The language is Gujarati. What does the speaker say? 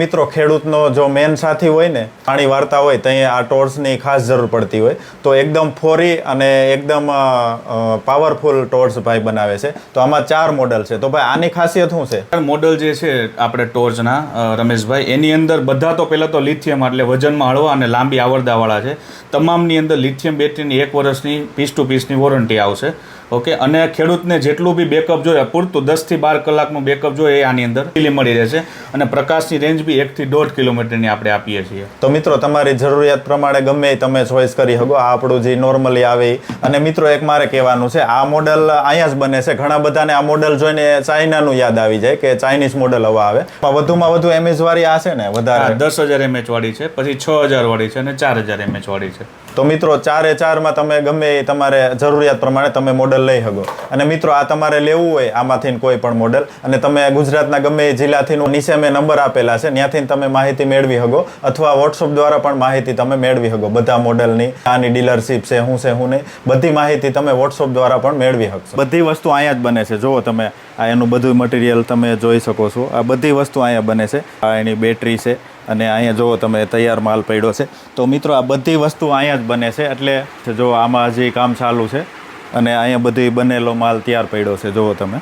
મિત્રો, ખેડૂતનો જો મેન સાથી હોય ને પાણી વાર્તા હોય, તો અહીંયા આ ટોર્ચની ખાસ જરૂર પડતી હોય. તો એકદમ ફોરી અને એકદમ પાવરફુલ ટોર્ચ ભાઈ બનાવે છે. તો આમાં ચાર મોડલ છે. તો ભાઈ, આની ખાસિયત શું છે? મોડલ જે છે આપણે ટોર્ચના રમેશભાઈ, એની અંદર બધા તો પહેલાં તો લિથિયમ, એટલે વજનમાં હળવા અને લાંબી આવરદાવાળા છે. તમામની અંદર લિથિયમ બેટરીની એક વર્ષની પીસ ટુ પીસની વોરંટી આવશે. ઓકે અને ખેડૂતને જેટલું બી બેકઅપ જોઈએ, પૂરતું દસથી બાર કલાકનું બેકઅપ જોઈએ એ આની અંદર મળી રહેશે. અને પ્રકાશની રેન્જ બી એકથી દોઢ કિલોમીટરની આપણે આપીએ છીએ. તો મિત્રો તમારી જરૂરિયાત પ્રમાણે ગમે તમે ચોઈસ કરી શકો. આ આપણું જે નોર્મલી આવે. અને મિત્રો એક મારે કહેવાનું છે આ મોડલ અહીંયા જ બને છે. ઘણા બધાને આ મોડલ જોઈને ચાઇનાનું યાદ આવી જાય કે ચાઇનીઝ મોડલ હવે આવે. પણ વધુમાં વધુ એમએચ વાળી આ છે ને વધારે. દસ હજાર એમએચ વાળી છે પછી છ હજાર વાળી છે અને ચાર હજાર એમએચ વાળી છે. તો મિત્રો, ચારે ચારમાં તમે ગમે એ તમારે જરૂરિયાત પ્રમાણે તમે મોડલ લઈ શકો. અને મિત્રો, આ તમારે લેવું હોય, આમાંથી કોઈ પણ મોડલ અને તમે ગુજરાતના ગમે એ જિલ્લાથી નીચે મેં નંબર આપેલા છે ત્યાંથી તમે માહિતી મેળવી શકો. અથવા વોટ્સઅપ દ્વારા પણ માહિતી તમે મેળવી શકો, બધા મોડલની આની ડીલરશીપ છે શું છે શું નહીં. બધી માહિતી તમે વોટ્સઅપ દ્વારા પણ મેળવી શકશો. બધી વસ્તુ અહીંયા જ બને છે. જુઓ તમે, આ એનું બધું મટીરિયલ તમે જોઈ શકો છો. આ બધી વસ્તુ અહીંયા બને છે. આ એની બેટરી છે. અને અહીંયા જુઓ તમે, તૈયાર માલ પડ્યો છે. તો મિત્રો, આ બધી વસ્તુ અહીંયા જ બને છે. એટલે જો આમાં હજી કામ ચાલુ છે, અને અહીંયા બધી બનેલો માલ તૈયાર પડ્યો છે, જુઓ તમે.